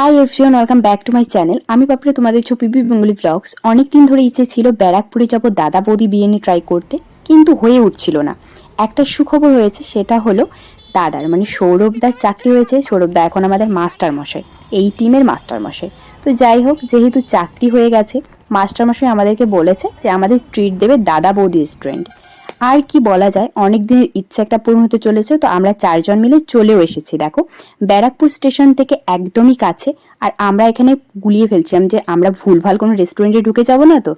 Hi everyone welcome back to my channel আমি বাপরে তোমাদের ছবি বেঙ্গলি ব্লগস অনেক দিন ধরে ইচ্ছে ছিল ব্যারাকপুরে যাব দাদা বৌদি বিরিয়ানি ট্রাই করতে, কিন্তু হয়ে উঠছিল না। একটা সুখবর হয়েছে, সেটা হলো দাদার মানে সৌরভদার চাকরি হয়েছে সৌরভদা এখন আমাদের মাস্টার মশাই, এই টিমের মাস্টার মশাই। তো যাই হোক, যেহেতু চাকরি হয়ে গেছে মাস্টার মশাই আমাদেরকে বলেছে যে আমাদের ট্রিট দেবে দাদা বৌদি রেস্টুরেন্ট আর কি বলা যায় অনেক দিনের ইচ্ছা একটা পূরণ হতে চলেছে, তো আমরা চারজন মিলে চলেও এসেছি, দেখো। ব্যারাকপুর স্টেশন থেকে একদমই কাছে, আর আমরা এখানে গুলিয়ে ফেলছিলাম যে আমরা ভুলভাল কোনো রেস্টুরেন্টে ঢুকে যাব না তো।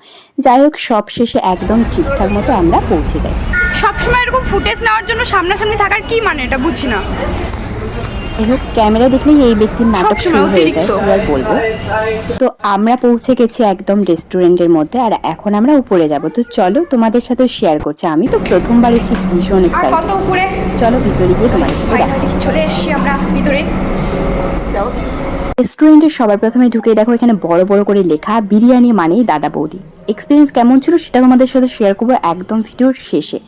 যাই হোক, সব শেষে একদম ঠিকঠাক মতো আমরা পৌঁছে যাই। সবসময় এরকম ফুটেজ নেওয়ার জন্য সামনাসামনি থাকার কি মানে? এটা বুঝি না। হোক ক্যামেরা দেখলেই এই ব্যক্তির নাটক শুরু হয়ে যায় আর বলব? তো আমরা পৌঁছে গেছি একদম রেস্টুরেন্টের মধ্যে আর এখন আমরা উপরে যাব। তো চলো তোমাদের সাথে শেয়ার করছি। আমি তো প্রথমবার এসে ভীষণ এক্সাইটেড কত উপরে? চলো ভিতরে গিয়ে তোমাদের সাথে চলে এসেছি আমরা ভিতরে। রেস্টুরেন্টের সবার প্রথমে ঢুকে দেখো এখানে বড় বড় করে লেখা বিরিয়ানি মানেই দাদা বৌদি। এক্সপিরিয়েন্স কেমন ছিল সেটা তোমাদের সাথে শেয়ার করব একদম ভিডিওর শেষে।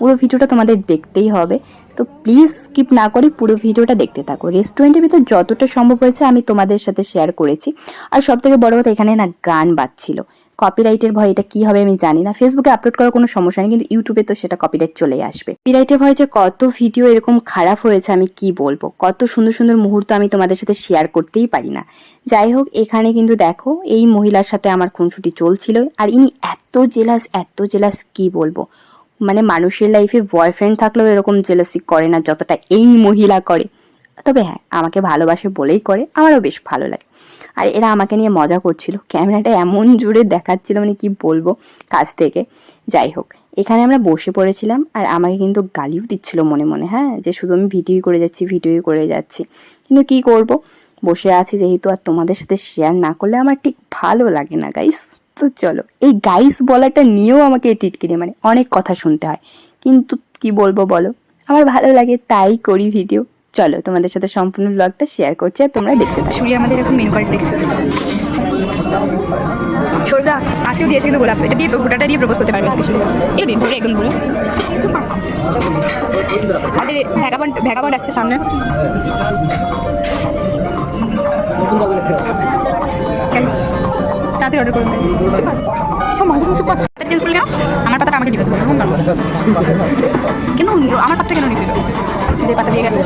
পুরো ভিডিওটা তোমাদের দেখতেই হবে। তো প্লিজ স্কিপ না করে পুরো ভিডিওটা দেখতে থাকো। রেস্টুরেন্টের ভিতর যতটা সম্ভব হয়েছে আমি তোমাদের সাথে শেয়ার করেছি। আর সব থেকে বড় কথা এখানে না গান বাজছিল। কপিরাইটের ভয় এটা কি হবে আমি জানি না। ফেসবুকে আপলোড করার কোনো সমস্যা নেই, কিন্তু ইউটিউবে তো সেটা কপিরাইট চলে আসবে। কপিরাইটের ভয় যে কত ভিডিও এরকম খারাপ হয়েছে আমি কি বলব? কত সুন্দর সুন্দর মুহূর্ত আমি তোমাদের সাথে শেয়ার করতেই পারি না। যাই হোক, এখানে কিন্তু দেখো, এই মহিলার সাথে আমার খুনসুটি চলছিল। আর ইনি এত জেলাস এত জেলাস কি বলব? মানে মানুষের লাইফে বয়ফ্রেন্ড থাকলেও এরকম জেলাসি করে না, যতটা এই মহিলা করে। তবে হ্যাঁ আমাকে ভালোবাসে বলেই করে, আমারও বেশ ভালো লাগে। আর এরা আমাকে নিয়ে মজা করছিল, ক্যামেরাটা এমন জোরে দেখাচ্ছিল মানে কি বলব, কাছ থেকে। যাই হোক, এখানে আমরা বসে পড়েছিলাম, আর আমাকে কিন্তু গালিও দিচ্ছিল মনে মনে হ্যাঁ? যে শুধু আমি ভিডিওই করে যাচ্ছি ভিডিওই করে যাচ্ছি। কিন্তু কি করব? বসে আছি যেহেতু আর তোমাদের সাথে শেয়ার না করলে আমার ঠিক ভালো লাগে না গাইস তো চলো এই গাইস বলাটা নিয়েও আমাকে টিটকিনি মানে অনেক কথা শুনতে হয়। কিন্তু কি বলব বলো আমার ভালো লাগে তাই করি ভিডিও চলো তোমাদের সাথে সম্পূর্ণ ব্লগটা শেয়ার করছি আর তোমরা দেখতে থাকো। সূর্য আমাদের এখন মেনু কার্ড দেখছে। ছোটদা আজকেও দিয়েছে কিন্তু গোলাপ। এটা দিয়ে গোটাটা দিয়ে প্রপোজ করতে পারবে এই দিন ধরে একদম ধরে। আমাদের ভ্যাগাবন্ড ভ্যাগাবন্ড আসছে সামনে। Guys, তাড়াতাড়ি অর্ডার করুন। সব মাঝে মাঝে পাঁচ চেঞ্জ করলে আমার পাতাটা আমাকে দিবে কিন্তু আমার পাতাটা কেন নিয়েছিল যে পাতা দিয়ে গেছে।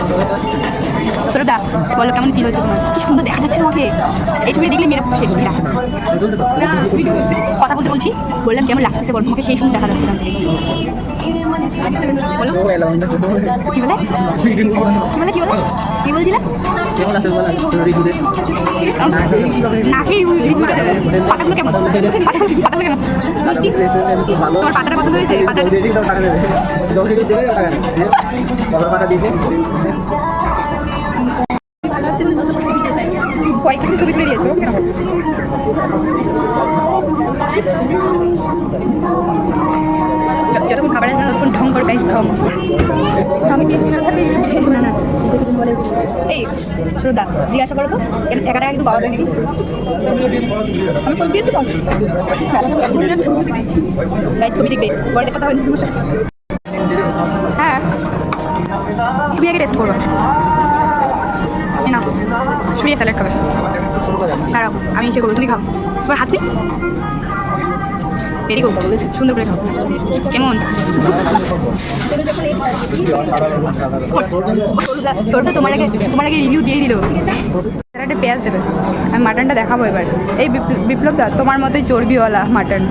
সৌরভদা বলো কেমন ফিল হচ্ছে তোমার? কি সুন্দর দেখা যাচ্ছে তোমাকে? এই ছবি দেখলে মেরে শেষ মেরা কথা বলতে বলছি বললাম কেমন লাগতেছে বল তোমাকে সেই সুন্দর দেখা যাচ্ছে এখান থেকে কি বলে? কি বলে কি বলে? কি বলছিলে? না খেয়ে রিভিউটা দেবে। পাতাগুলো কেমন? পাতা- পাতাগুলো কেমন? মিষ্টি? তোমার পাতাটা পছন্দ হয়েছে? পাতা কয়েকটা ছবি তুলে দিয়েছ কেন যতক্ষণ খাবার না, ততক্ষণ ঢং করে গাইস ঢং। আমি এই শ্রদ্ধা জিজ্ঞাসা করব এটা সেখানে কিছু পাওয়া যায় নাকি আমি বলবি একটু গাইস ছবি দেখবে পরে দেখা হ্যাঁ তুমি আগে টেস্ট করো। সূর্য স্যালাড খাবে। দাঁড়াও, আমি এসে করব তুমি খাও। তোমার হাত ভেরি সুন্দর করে খাও। কেমন? তোরটা তোমার আগে তোমার আগে রিভিউ দিয়ে দিল। স্যালাডে পেঁয়াজ দেবে। আমি মাটনটা দেখাবো এবার। এই বিপ্লব দা তোমার মতোই চর্বিওয়ালা মাটন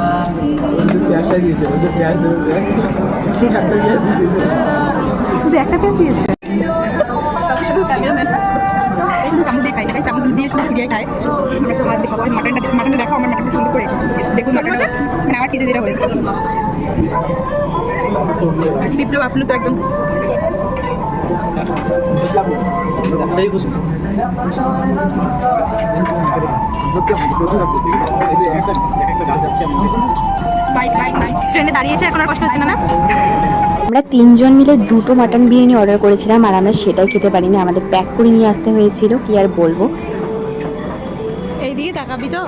বাবা, গরম শুধু একটা পেঁয়াজ দিয়েছে? শুধু ক্যামেরাম্যান এই শুধু চামচ দিয়ে খাই না খাই চামচ দিয়ে শুধু ফুরিয়ে খায় একটু মাটনটা মাটনটা দেখাও আমার মাটনটা সুন্দর করে। দেখুন মাটনটা মানে আমার টিজে যেটা হয়েছে। বিপ্লব আপনি তো একদম ট্রেনে দাঁড়িয়েছে এখন আর কষ্ট হচ্ছে না না? আমরা তিনজন মিলে দুটো মাটন বিরিয়ানি অর্ডার করেছিলাম আর আমরা সেটাই খেতে পারিনি। আমাদের প্যাক করে নিয়ে আসতে হয়েছিল কি আর বলব? এইদিকে তাকাবি তো।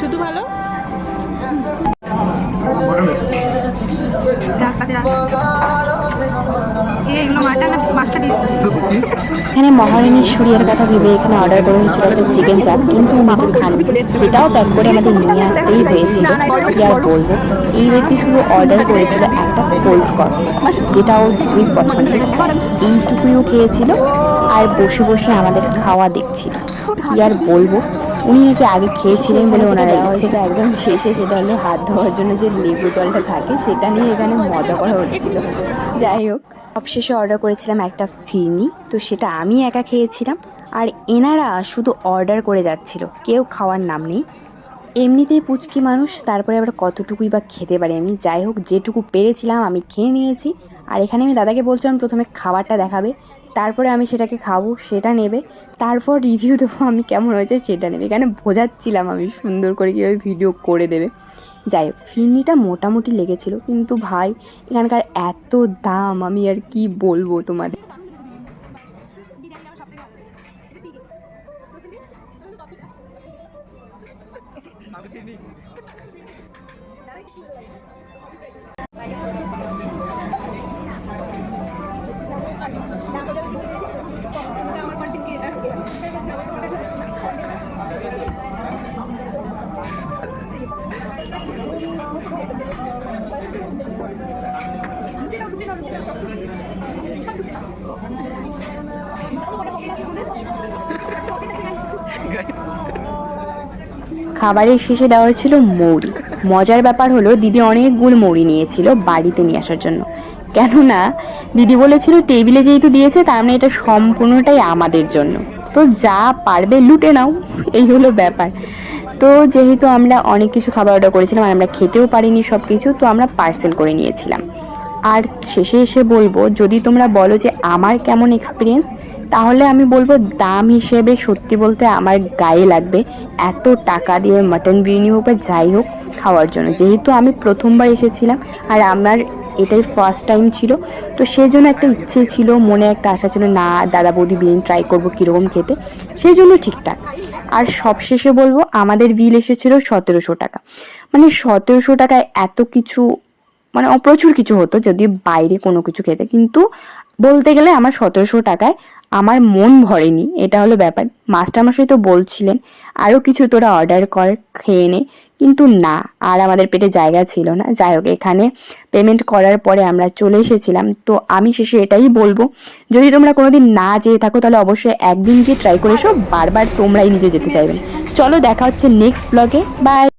শুধু ভালো? এখানে মহারানী সুরিয়ার কথা ভেবে এখানে অর্ডার করে হয়েছিল একটা চিকেন চাপ কিন্তু মাত্র খান সেটাও প্যাক করে আমাদের নিয়ে আসতেই হয়েছিল। কি আর বলব? এই ব্যক্তি শুধু অর্ডার করেছিল একটা কোল্ড কফি যেটাও খুবই পছন্দ এইটুকুইও খেয়েছিল আর বসে বসে আমাদের খাওয়া দেখছিল। কি আর বলব? উনি নাকি আগে খেয়েছিলেন বলে ওনারা সেটা একদম শেষে সেটা হলো হাত ধোয়ার জন্য যে লেবু জলটা থাকে সেটা নিয়ে এখানে মজা করা হচ্ছিল। যাই হোক সবশেষে অর্ডার করেছিলাম একটা ফিরনি তো সেটা আমি একা খেয়েছিলাম। আর এনারা শুধু অর্ডার করে যাচ্ছিল কেউ খাওয়ার নাম নেই। এমনিতেই পুচকি মানুষ তারপরে আবার কতটুকুই বা খেতে পারি আমি। যাই হোক যেটুকু পেরেছিলাম আমি খেয়ে নিয়েছি। আর এখানে আমি দাদাকে বলছিলাম প্রথমে খাবারটা দেখাবে। তারপরে আমি সেটাকে খাব, সেটা নেবে। তারপর রিভিউ দেবো আমি কেমন হয়েছে, সেটা নেবে। কেন বোঝাচ্ছিলাম আমি সুন্দর করে কীভাবে ভিডিও করে দেবে। যাই হোক, ফিরনিটা মোটামুটি লেগেছিল, কিন্তু ভাই, এখানকার এত দাম, আমি আর কি বলব তোমাদের। খাবারের শেষে দেওয়া হয়েছিল মৌরি। মজার ব্যাপার হলো, দিদি অনেকগুলো মৌরি নিয়েছিল বাড়িতে নিয়ে আসার জন্য। কেননা, দিদি বলেছিল, টেবিলে যেহেতু দিয়েছে, তার মানে এটা সম্পূর্ণটাই আমাদের জন্য। তো যা পারবে লুটে নাও। এই হলো ব্যাপার। তো যেহেতু আমরা অনেক কিছু খাবার অর্ডার করেছিলাম আর আমরা খেতেও পারিনি সব কিছু তো আমরা পার্সেল করে নিয়েছিলাম। আর শেষে এসে বলব, যদি তোমরা বলো যে আমার কেমন এক্সপিরিয়েন্স তাহলে আমি বলব দাম হিসেবে সত্যি বলতে আমার গায়ে লাগবে এত টাকা দিয়ে মাটন বিরিয়ানি হোক বা যাই হোক খাওয়ার জন্য। যেহেতু আমি প্রথমবার এসেছিলাম আর আমার এটাই ফার্স্ট টাইম ছিল, তো সেই জন্য একটা ইচ্ছে ছিল, মনে একটা আশা ছিল, না, দাদা বৌদি বিরিয়ানি ট্রাই করব কীরকম খেতে। সেই জন্য ঠিকঠাক। আর সবশেষে বলব, আমাদের বিল এসেছিল সতেরোশো টাকা। মানে সতেরোশো টাকায় এত কিছু মানে প্রচুর কিছু হতো যদি বাইরে কোনো কিছু খেতে। কিন্তু বলতে গেলে আমার সতেরোশো টাকায় আমার মন ভরেনি, এটা হলো ব্যাপার। মাস্টারমশাই তো বলছিলেন আরও কিছু তোরা অর্ডার কর, খেয়ে নে। কিন্তু না, আর আমাদের পেটে জায়গা ছিল না। যাই হোক, এখানে পেমেন্ট করার পরে আমরা চলে এসেছিলাম। তো আমি শেষে এটাই বলব, যদি তোমরা কোনোদিন না যেয়ে থাকো, তাহলে অবশ্যই একদিন গিয়ে ট্রাই করে এসো, বারবার তোমরাই নিজে যেতে চাইবে। চলো, দেখা হচ্ছে নেক্সট ব্লগে বাই